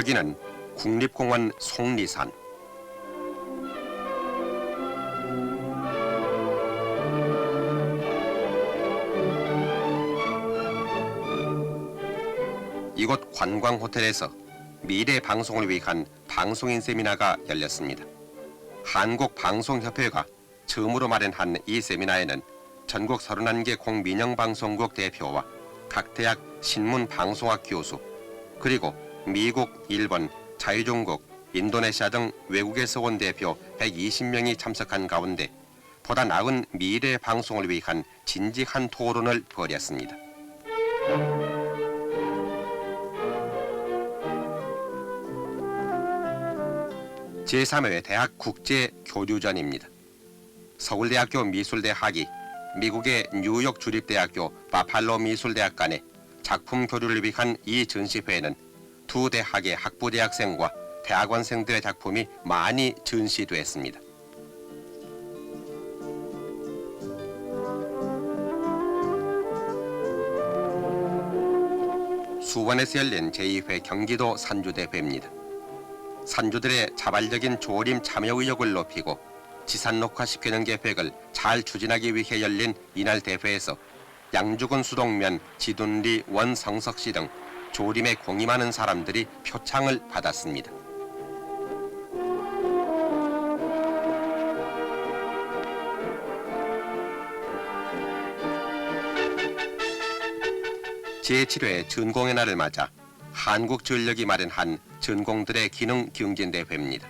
여기는 국립공원 속리산. 이곳 관광 호텔에서 미래 방송을 위한 방송인 세미나가 열렸습니다. 한국 방송협회가 처음으로 마련한 이 세미나에는 전국 31개 공민영 방송국 대표와 각 대학 신문 방송학 교수 그리고 미국, 일본, 자유중국, 인도네시아 등 외국에서 온 대표 120명이 참석한 가운데 보다 나은 미래 방송을 위한 진지한 토론을 벌였습니다. 제3회 대학 국제 교류전입니다. 서울대학교 미술대학이 미국의 뉴욕 주립대학교 바팔로 미술대학 간의 작품 교류를 위한 이 전시회에는 두 대학의 학부 대학생과 대학원생들의 작품이 많이 전시됐습니다. 수원에서 열린 제2회 경기도 산주대회입니다. 산주들의 자발적인 조림 참여 의욕을 높이고 지산 녹화시키는 계획을 잘 추진하기 위해 열린 이날 대회에서 양주군 수동면, 지둔리, 원성석 씨등 조림에 공임하는 사람들이 표창을 받았습니다. 제7회 전공의 날을 맞아 한국전력이 마련한 전공들의 기능 경진대회입니다.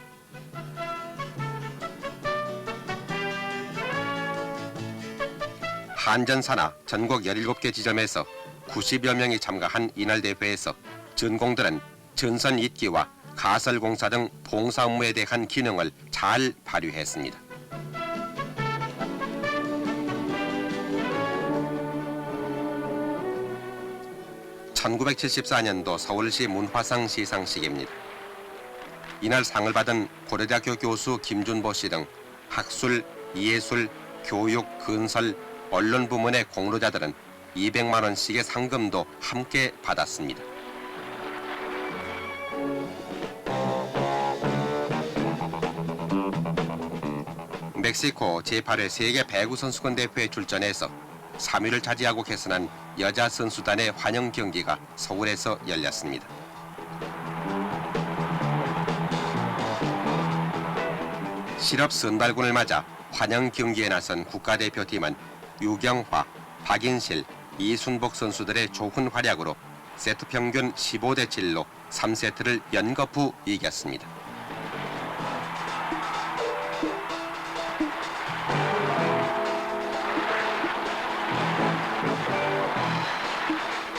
한전사나 전국 17개 지점에서 90여 명이 참가한 이날 대회에서 전공들은 전선 잇기와 가설공사 등 봉사 업무에 대한 기능을 잘 발휘했습니다. (1974년도) 서울시 문화상 시상식입니다. 이날 상을 받은 고려대학교 교수 김준보 씨 등 학술, 예술, 교육, 건설, 언론 부문의 공로자들은 200만 원씩의 상금도 함께 받았습니다. 멕시코 제8회 세계 배구 선수권 대회에 출전해서 3위를 차지하고 개선한 여자 선수단의 환영 경기가 서울에서 열렸습니다. 실업 선발군을 맞아 환영 경기에 나선 국가대표팀은 유경화, 박인실, 이순복 선수들의 좋은 활약으로 세트 평균 15대 7로 3세트를 연거푸 이겼습니다.